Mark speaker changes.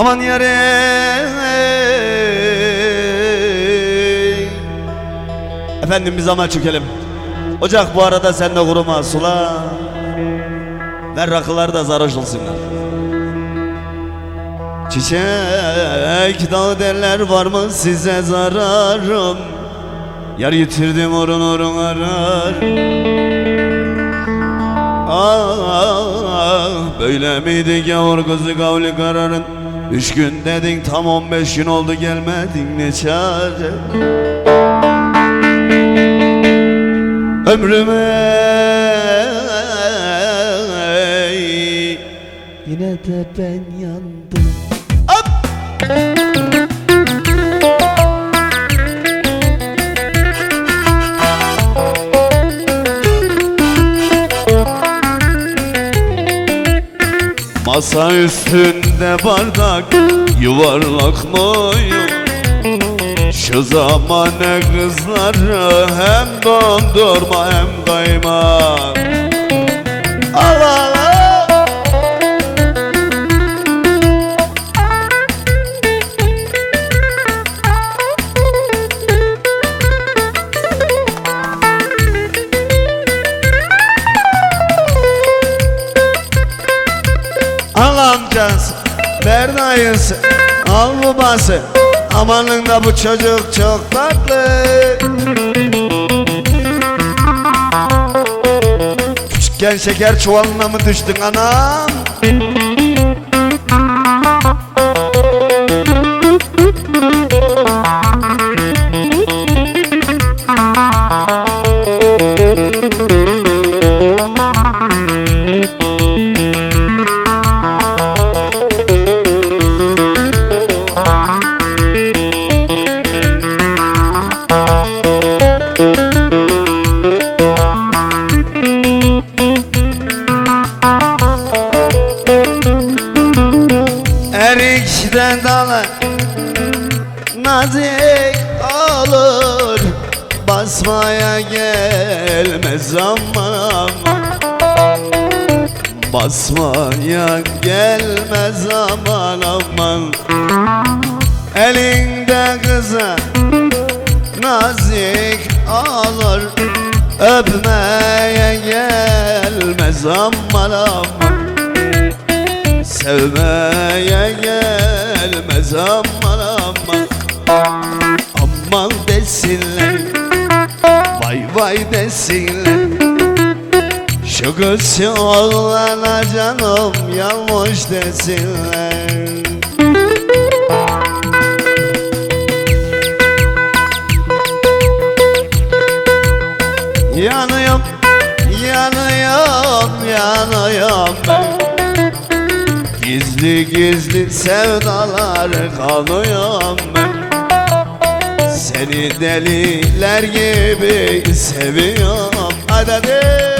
Speaker 1: Aman yarim Efendim biz ama çökelim. Ocak bu arada sen de kuruma sula. Ver rakılar da sarhoş olsunlar. Çiçek dağ derler var mı size zararım? Yar yitirdim orun orun arar. Ah böyle miydi gavur kızı kavli kararın Üç gün dedin tam on beş gün oldu gelmedin ne çare Ömrüme Yine de ben yandım Hop! Masa üstünde bardak yuvarlak mıyım? Şu zamane kızları hem dondurma hem kaymak ver dayısı, al babası Amanın da bu çocuk çok tatlı Küçükken şeker çuvalına mı düştün anam? Nazik olur Basmaya gelmez zaman Basmaya gelmez aman aman. Elinde kıza nazik olur Öpmeye gelmez aman aman. Sevmeye gelmez aman aman Aman desinler Şu kız oğlana canım yanmış desinler. Yanıyorum, yanıyorum, yanıyorum ben. Gizli gizli sevdalar kanıyorum Seni deliler gibi seviyorum. Hadi